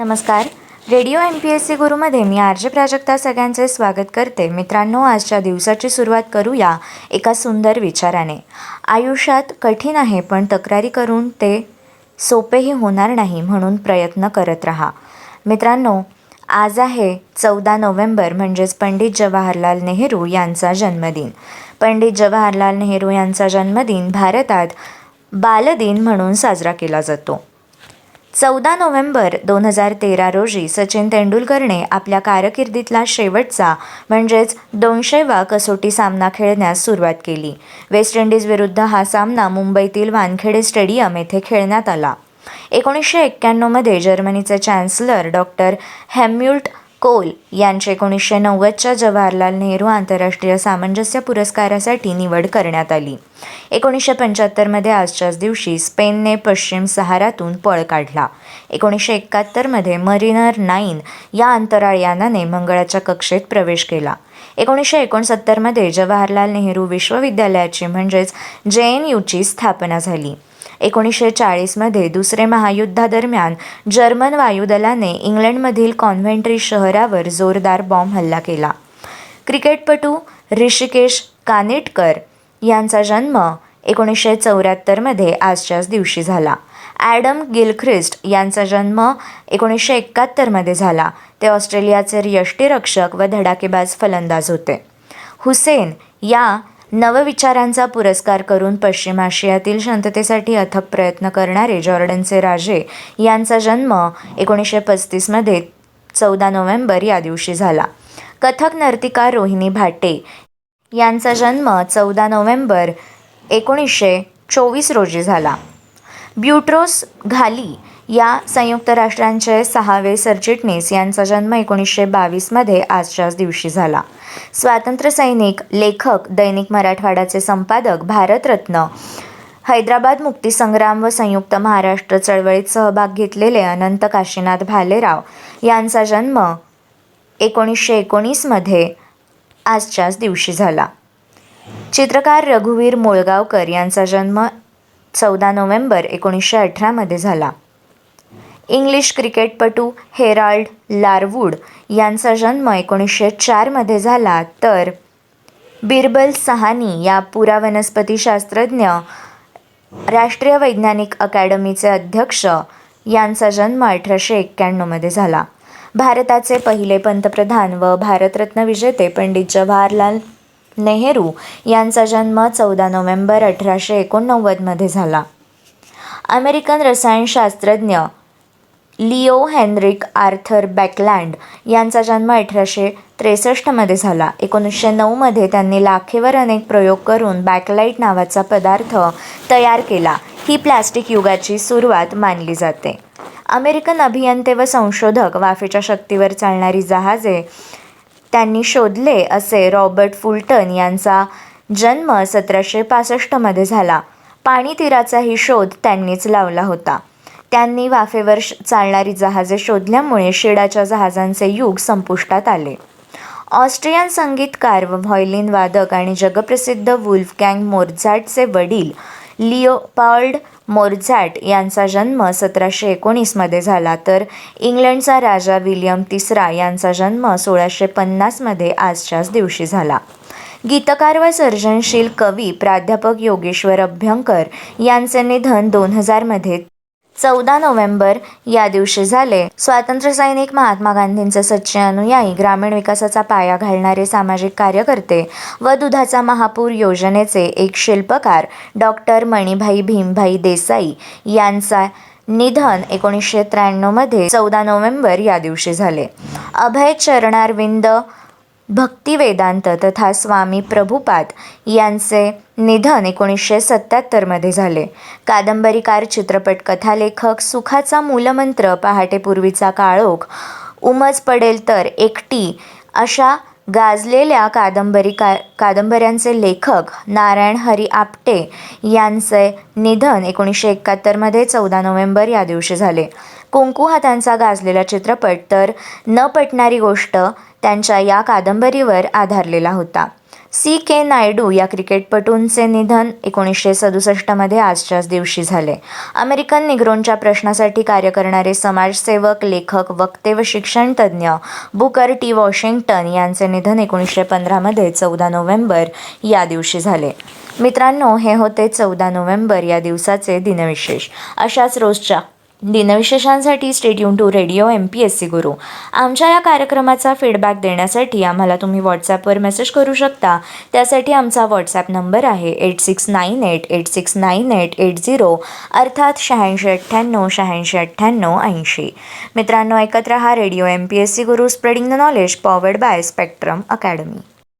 नमस्कार. Radio M P S C गुरुमध्ये मी R J Prajakta सगळ्यांचे स्वागत करते. मित्रांनो आजच्या दिवसाची सुरुवात करूया एका सुंदर विचाराने. आयुष्यात कठीण आहे पण तक्रारी करून ते सोपेही होणार नाही म्हणून प्रयत्न करत राहा. मित्रांनो आज आहे चौदा नोव्हेंबर म्हणजेच पंडित जवाहरलाल नेहरू यांचा जन्मदिन. पंडित जवाहरलाल नेहरू यांचा जन्मदिन भारतात बालदिन म्हणून साजरा केला जातो. चौदा नोव्हेंबर दोन हजार तेरा रोजी सचिन तेंडुलकरने आपल्या कारकिर्दीतला शेवटचा म्हणजेच दोनशेवा कसोटी सामना खेळण्यास सुरुवात केली. वेस्ट इंडिजविरुद्ध हा सामना मुंबईतील वानखेडे स्टेडियम येथे खेळण्यात आला. एकोणीसशे एक्क्याण्णवमध्ये जर्मनीचे चॅन्सलर डॉक्टर हॅम्युल्ट कोल यांचे एकोणीसशे नव्वदच्या जवाहरलाल नेहरू आंतरराष्ट्रीय सामंजस्य पुरस्कारासाठी निवड करण्यात आली. एकोणीसशे पंच्याहत्तरमध्ये आजच्याच दिवशी स्पेनने पश्चिम सहारातून पळ काढला. एकोणीसशे एकाहत्तरमध्ये मरिनर नाईन या अंतराळयानाने मंगळाच्या कक्षेत प्रवेश केला. एकोणीसशे एकोणसत्तरमध्ये जवाहरलाल नेहरू विश्वविद्यालयाची म्हणजेच जे एन यूची स्थापना झाली. एकोणीसशे चाळीसमध्ये दुसरे महायुद्धादरम्यान जर्मन वायुदलाने इंग्लंडमधील कॉन्व्हेंट्री शहरावर जोरदार बॉम्ब हल्ला केला. क्रिकेटपटू ऋषिकेश कानेटकर यांचा जन्म एकोणीसशे चौऱ्याहत्तरमध्ये आजच्याच दिवशी झाला. ॲडम गिलख्रिस्ट यांचा जन्म एकोणीसशे एकाहत्तरमध्ये झाला. ते ऑस्ट्रेलियाचे यष्टीरक्षक व धडाकेबाज फलंदाज होते. हुसेन या नवविचारांचा पुरस्कार करून पश्चिम आशियातील शांततेसाठी अथक प्रयत्न करणारे जॉर्डनचे राजे यांचा जन्म एकोणीसशे पस्तीसमध्ये चौदा नोव्हेंबर या दिवशी झाला. कथक नर्तिका रोहिणी भाटे यांचा जन्म चौदा नोव्हेंबर एकोणीसशे चोवीस रोजी झाला. ब्युट्रोस घाली या संयुक्त राष्ट्रांचे सहावे सरचिटणीस यांचा जन्म एकोणीसशे बावीसमध्ये आजच्याच दिवशी झाला. स्वातंत्र्यसैनिक लेखक दैनिक मराठवाड्याचे संपादक भारतरत्न हैदराबाद मुक्तीसंग्राम व संयुक्त महाराष्ट्र चळवळीत सहभाग घेतलेले अनंत काशीनाथ भालेराव यांचा जन्म एकोणीसशे एकोणीसमध्ये आजच्याच दिवशी झाला. चित्रकार रघुवीर मोळगावकर यांचा जन्म चौदा नोव्हेंबर एकोणीसशे अठरामध्ये झाला. इंग्लिश क्रिकेटपटू हेराल्ड लारवूड यांचा जन्म एकोणीसशे चारमध्ये झाला. तर बिरबल सहानी या पुरावनस्पतीशास्त्रज्ञ राष्ट्रीय वैज्ञानिक अकॅडमीचे अध्यक्ष यांचा जन्म अठराशे एक्क्याण्णवमध्ये झाला. भारताचे पहिले पंतप्रधान व भारतरत्न विजेते पंडित जवाहरलाल नेहरू यांचा जन्म चौदा नोव्हेंबर अठराशे एकोणनव्वदमध्ये झाला. अमेरिकन रसायनशास्त्रज्ञ लिओ हेनरिक आर्थर बॅकलँड यांचा जन्म अठराशे त्रेसष्टमध्ये झाला. एकोणीसशे नऊमध्ये त्यांनी लाखेवर अनेक प्रयोग करून बॅकलाईट नावाचा पदार्थ तयार केला. ही प्लॅस्टिक युगाची सुरुवात मानली जाते. अमेरिकन अभियंते व संशोधक वाफेच्या शक्तीवर चालणारी जहाजे त्यांनी शोधले असे रॉबर्ट फुलटन यांचा जन्म सतराशे पासष्टमध्ये झाला. पाणी तीराचाही शोध त्यांनीच लावला होता. त्यांनी वाफेवर श- चालणारी जहाजे शोधल्यामुळे शिडाच्या जहाजांचे युग संपुष्टात आले. ऑस्ट्रियन संगीतकार व व्हॉयलिन वादक आणि जगप्रसिद्ध वुल्फगँग मोर्झॅटचे वडील लिओपार्ड मोर्झॅट यांचा जन्म सतराशे एकोणीसमध्ये झाला तर इंग्लंडचा राजा विलियम तिसरा यांचा जन्म सोळाशे पन्नासमध्ये आजच्याच दिवशी झाला. गीतकार व सर्जनशील कवी प्राध्यापक योगेश्वर अभ्यंकर यांचे निधन दोन हजारमध्ये चौदा नोव्हेंबर या दिवशी झाले. स्वातंत्र्यसैनिक महात्मा गांधींचे सच्चे अनुयायी ग्रामीण विकासाचा पाया घालणारे सामाजिक कार्यकर्ते व दुधाचा महापूर योजनेचे एक शिल्पकार डॉक्टर मणिभाई भीमभाई देसाई यांचा निधन एकोणीसशे त्र्याण्णवमध्ये चौदा नोव्हेंबर या दिवशी झाले. अभय चरणारविंद भक्तिवेदांत तथा स्वामी प्रभुपाद यांचे निधन एकोणीसशे सत्त्याहत्तरमध्ये झाले. कादंबरीकार चित्रपट कथालेखक सुखाचा मूलमंत्र पहाटेपूर्वीचा काळोख उमज पडेल तर एकटी अशा गाजलेल्या कादंबरी का कादंबऱ्यांचे लेखक नारायण हरी आपटे यांचे निधन एकोणीसशे एकाहत्तरमध्ये चौदा नोव्हेंबर या दिवशी झाले. कुंकू हा त्यांचा गाजलेला चित्रपट तर न पटणारी गोष्ट त्यांच्या या कादंबरीवर आधारलेला होता. सी के नायडू या क्रिकेटपटूंचे निधन एकोणीसशे सदुसष्टमध्ये आजच्याच दिवशी झाले. अमेरिकन निग्रोंच्या प्रश्नासाठी कार्य करणारे समाजसेवक लेखक वक्ते व शिक्षणतज्ज्ञ बुकर टी. वॉशिंग्टन यांचे निधन एकोणीसशे पंधरामध्ये चौदा नोव्हेंबर या दिवशी झाले. मित्रांनो हे होते चौदा नोव्हेंबर या दिवसाचे दिनविशेष. अशाच रोजच्या दिनविशेषांसाठी stay tuned to Radio M P S C Guru आमच्या या कार्यक्रमाचा फीडबॅक देण्यासाठी आम्हाला तुम्ही व्हॉट्सॲपवर मेसेज करू शकता. त्यासाठी आमचा व्हॉट्सॲप नंबर आहे eight six nine eight eight six nine eight eight zero अर्थात शहाऐंशी अठ्ठ्याण्णव शहाऐंशी अठ्ठ्याण्णव ऐंशी. मित्रांनो ऐकत रहा Radio M P S C Guru spreading the knowledge powered by Spectrum Academy